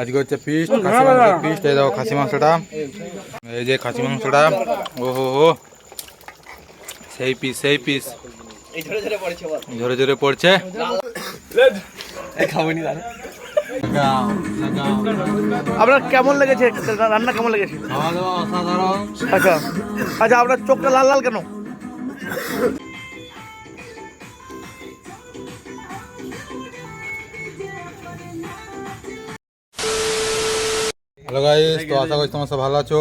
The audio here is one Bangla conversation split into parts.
আজকে হচ্ছে পিস্ট খাসি মাংস পিস্ট এই দেখো খাসি মাংসটা। এই যে খাসি মাংসটা। ও হো হো সেই পিস সেই পিস ঝরে ঝরে পড়ছে। আপনার কেমন লেগেছে? রান্না কেমন লেগেছে? আচ্ছা। আচ্ছা আপনার চোখটা লাল লাল কেন? হ্যালো গাইস তো আশা করি তোমরা সব ভালো আছো।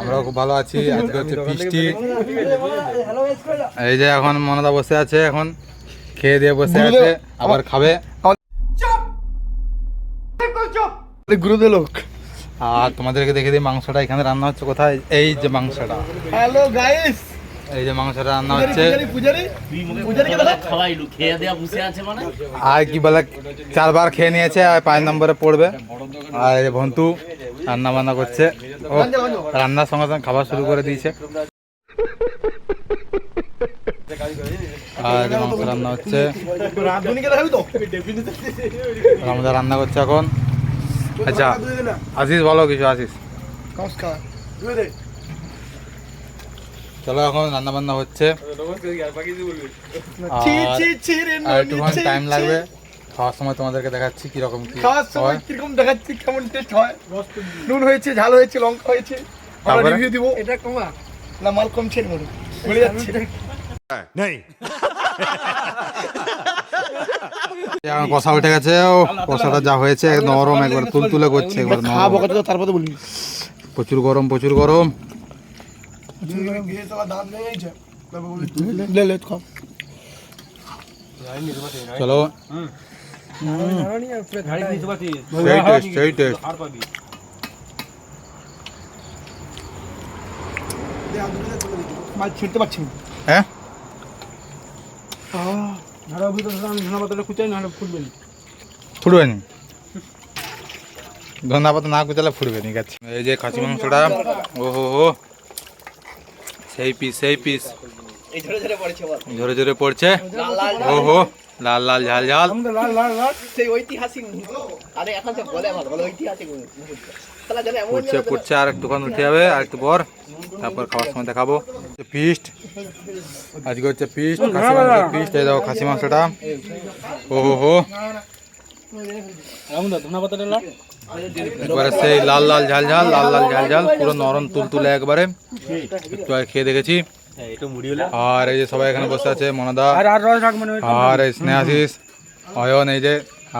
আমরাও খুব ভালো আছি। আজকে হচ্ছে পিস্টি এই যে এখন মনদা বসে আছে এখন খেয়ে দিয়ে বসে আছে আবার খাবে। গুরুদেব লোক। আর তোমাদেরকে দেখে দিই মাংসটা এখানে রান্না হচ্ছে কোথায়? এই যে মাংসটা। হ্যালো গাইস এই যে মাংসটা রান্না হচ্ছে। মানে। আর কি বলে চারবার খেয়ে নিয়েছে আর পাঁচ নম্বরে পড়বে। আর এই যে ভন্টু রান্না বান্না করছে। ও রান্নার সঙ্গে সঙ্গে খাবার শুরু করে দিয়েছে। আর যে মাংস রান্না হচ্ছে। আমাদের রান্না করছে এখন। আচ্ছা আশিস বলো কিছু আশিস। নমস্কার। চলো এখন রান্না বান্না হচ্ছে আর- ছি ছি রে আর একটুখানি টাইম লাগবে। খাওয়ার সময় তোমাদেরকে দেখাচ্ছি কীরকম কি খাওয়ার সময় কীরকম দেখাচ্ছি কেমন টেস্ট হয়। নুন হয়েছে ঝাল হয়েছে লঙ্কা হয়েছে। আমরা? রিভিউ দিব। এটা কমা? না মাল কমছে মনে বলে যাচ্ছে। এখন কষা উঠে গেছে ও কষাটা যা হয়েছে একদম নরম একবার তুলতুলে করছে একবার খাব তারপরে বলি প্রচুর গরম প্রচুর গরম। লে লে খাও চলো। সেই টেস্ট সেই টেস্ট মাল ছিঁড়তে পারছি না। হ্যাঁ? ফুটবে নি। ধন্যা পাতা না কুচালে ফুটবে নি গেছে এই যে খাসি মাংসটা ও হো হো সেই পিস সেই পিস ঝরে ঝরে পড়েছে বল। ঝরে ঝরে পড়ছে? লাল লাল ও হো লাল লাল ঝাল ঝাল। সেই ঐতিহাসিক। আরে এখন তো বলে বলে ঐতিহাসিক পড়ছে পড়ছে আর একটুখানি উঠে যাবে আর একটু পর। তারপর খাওয়ার সময় দেখাবো। পিস্ট আজকে হচ্ছে পিস্ট খাসি মাংস পিস্ট এই দেখো খাসি মাংসটা। ও হো হো একবারে সেই লাল লাল ঝাল ঝাল লাল লাল ঝাল ঝাল পুরো নরম তুলতুলে একবারে। একটু আগে খেয়ে দেখেছি। আর এই যে সবাই এখানে বসে আছে মনাদা। আর এই স্নেহাশিস অয়ন এই যে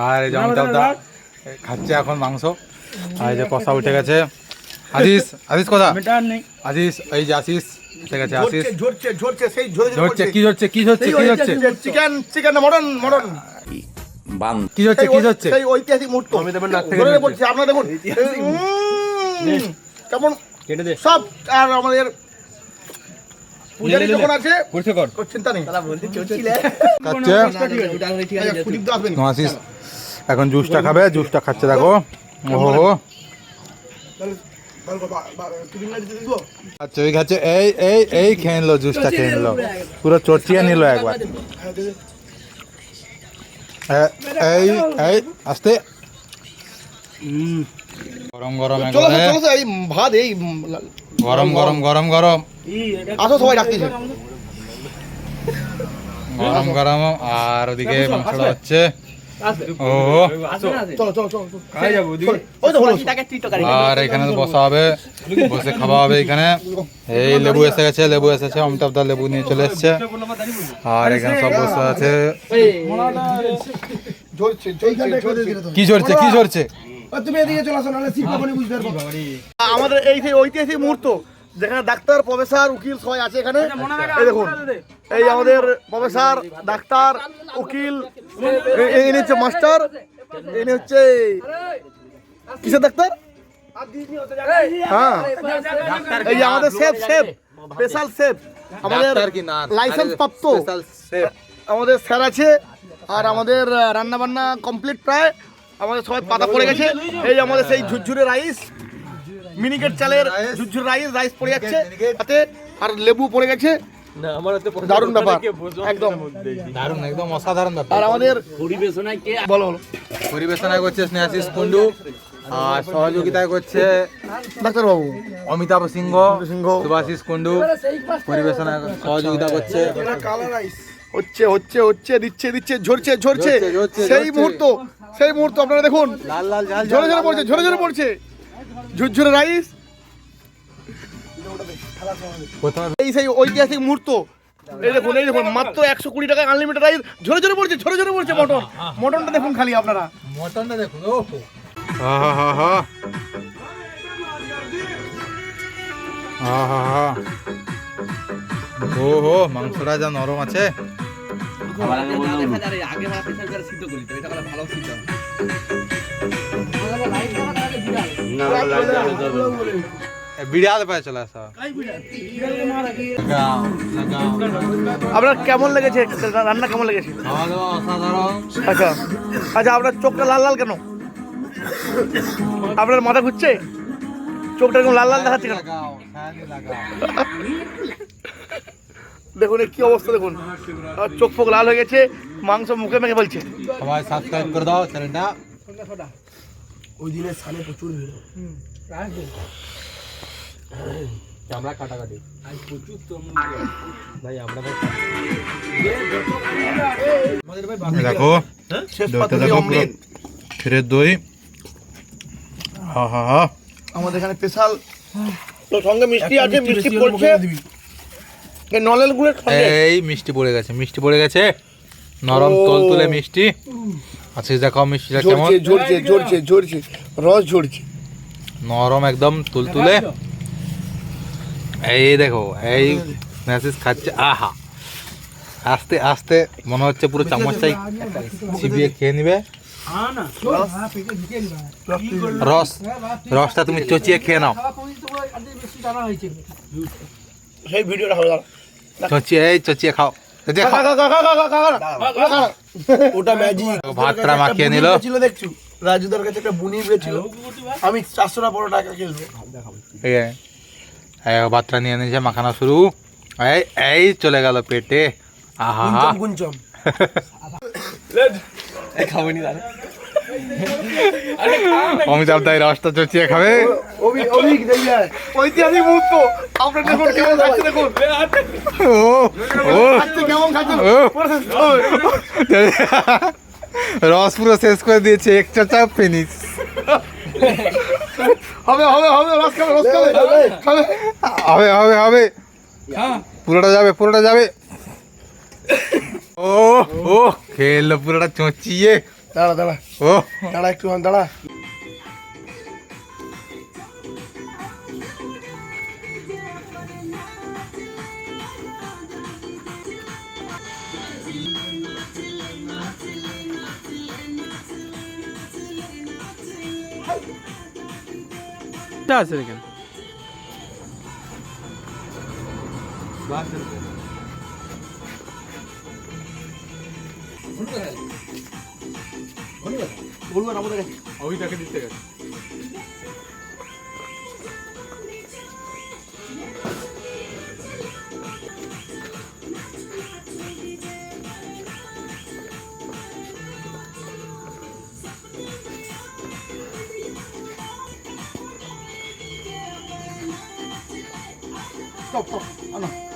আর এই যে অমিতাভদা খাচ্ছে এখন মাংস। আর এই যে কষা উঠে গেছে। আশিস আশিস কথা আশিস এই যে আশিস উঠে গেছে আশিস। ঝরছে ঝরছে সেই ঝরে ঝরছে কি ঝরছে কি ঝরছে কি ঝরছে? Chicken chicken mutton mutton. কি ঝরছে কি ঝরছে সেই ঐতিহাসিক মুহূর্ত। ঝরে পড়ছে আপনারা দেখুন উম, কেমন সব আর আমাদের পূজারি যখন আছে চিন্তা নেই। খাচ্ছে? আচ্ছা, দা এখন জুসটা খাবে জুসটা খাচ্ছে দেখো। ওহো। আচ্ছা ওই খাচ্ছে এই এই এই খেয়ে নিলো জুসটা খেয়ে নিলো। পুরো চটচিয়ে নিল একবার। এ- এই এই আস্তে। গরম গরম চলো চলো এই ভাত এই গরম গরম গরম গরম। আসো সবাই ডাকতেছে গরম গরম আর ওদিকে মাংসটা হচ্ছে। আর এখানে বসা হবে। বসে খাওয়া হবে এখানে। এই লেবু এসে গেছে লেবু এসেছে অমিতাভ দা লেবু নিয়ে চলে এসছে। আর এখানে সব বসে আছে। কি ঝরছে কি ঝরছে? তুমি এদিকে চলে আসো নাহলে সিট বুঝতে পারব। আমাদের এই ঐতিহাসিক মুহূর্ত। যেখানে ডাক্তার প্রফেসর উকিল সবাই আছে এখানে। এই দেখুন এই আমাদের প্রফেসর ডাক্তার উকিল ইনি হচ্ছে মাস্টার ইনি হচ্ছে কিসের ডাক্তার? হ্যাঁ। এই যে আমাদের শেফ শেফ স্পেশাল শেফ আমাদের লাইসেন্স প্রাপ্ত। আমাদের স্যার আছে আর আমাদের রান্না বান্না কমপ্লিট প্রায়। আমাদের সবাই পাতা পড়ে গেছে। এই আমাদের সেই ঝুরঝুরে রাইস মিনিকেট চালের ঝুরঝুরে রাইস রাইস পড়ে যাচ্ছে তাতে আর লেবু পড়ে গেছে। দারুণ ব্যাপার। একদম। দারুণ একদম অসাধারণ ব্যাপার। আর আমাদের পরিবেশনায় কে বলো বলো। পরিবেশনা করছে স্নেহাশিস কুন্ডু আর সহযোগিতা করছে ডাক্তারবাবু অমিতাভ সিংহ সিংহ। সুভাশিস কুন্ডু পরিবেশনা সহযোগিতা করছে। হচ্ছে হচ্ছে হচ্ছে দিচ্ছে দিচ্ছে ঝরছে ঝরছে। ঝরছে, ঝরছে, সেই মুহূর্ত সেই মুহূর্ত আপনারা দেখুন। লাল লাল ঝাল ঝরে ঝরে পড়ছে ঝরে ঝরে পড়ছে। ঝুরঝুরে রাইস। এই সেই ঐতিহাসিক মুহূর্ত। এই দেখুন এই দেখুন মাত্র একশো কুড়ি টাকা আনলিমিটেড রাইস ঝরে ঝরে পড়ছে ঝরে ঝরে পড়ছে মটন। মটনটা দেখুন খালি আপনারা। মটনটা দেখুন ও ও হো মাংসটা যা নরম আছে। আগে ভালো সিদ্ধ বিড়াল পায়ে চলে আসা। আপনার কেমন লেগেছে? রান্না কেমন লেগেছে? আচ্ছা। আচ্ছা আপনার চোখটা লাল লাল কেন? আপনার মাথা ঘুরছে? চোখটা এরকম লাল লাল দেখাচ্ছে কেন? দেখুন এর কি অবস্থা দেখুন। আর চোখ ফোক লাল হয়ে গেছে মাংস মুখে মেখে বলছে সবাই সাবস্ক্রাইব করে দাও চ্যানেলটা। আমরা কাটাকাটি। ভাই আমরা দেখো শেষ দইটা পাতে দেখো পুরো ক্ষীরের দই। হা হা হা। আমাদের এখানে স্পেশাল তো সঙ্গে মিষ্টি আছে মিষ্টি পড়ছে। এই নলেল এই মিষ্টি পড়ে গেছে মিষ্টি পড়ে গেছে। নরম ও। তোল মিষ্টি আচ্ছা দেখাও মিষ্টিটা কেমন? ঝরছে ঝরছে ঝরছে ঝরছে রস ঝরছে। নরম একদম তুলতুলে এই দেখো এই মেসেজ খাচ্ছে আহা। আস্তে আস্তে মনে হচ্ছে পুরো চামচটাই চিবিয়ে খেয়ে নিবে। রস। রসটা তুমি চচিয়ে খেয়ে নাও। সেই ভিডিওটা চচিয়ে এই চচিয়ে খাও। ভাতটা কাছে একটা বুনি আমি ভাতটা নিয়ে নিয়েছে মাখানা শুরু। এই চলে গেল পেটে। আহা। গুঞ্চম খাবনি দাদা অমিতাভ দাই রসটা চচিয়ে খাবে। দেখবে ঐতিহাসিক মুহূর্ত। আপনার দেখুন কেমন খাচ্ছে দেখুন। ও ও। কেমন। রস পুরো শেষ করে দিয়েছে একটা চাপ ফিনিশ হবে হবে হবে রস খাবে রস খাবে। হবে হবে। হবে পুরোটা যাবে পুরোটা যাবে। ও ও খেললো পুরোটা চচিয়ে। দাঁড়া দাঁড়া। ও। দাঁড়া একটু দাঁড়া। আছে এখানে। બોલવા બોલે આવી તાકે દીતે stop stop ana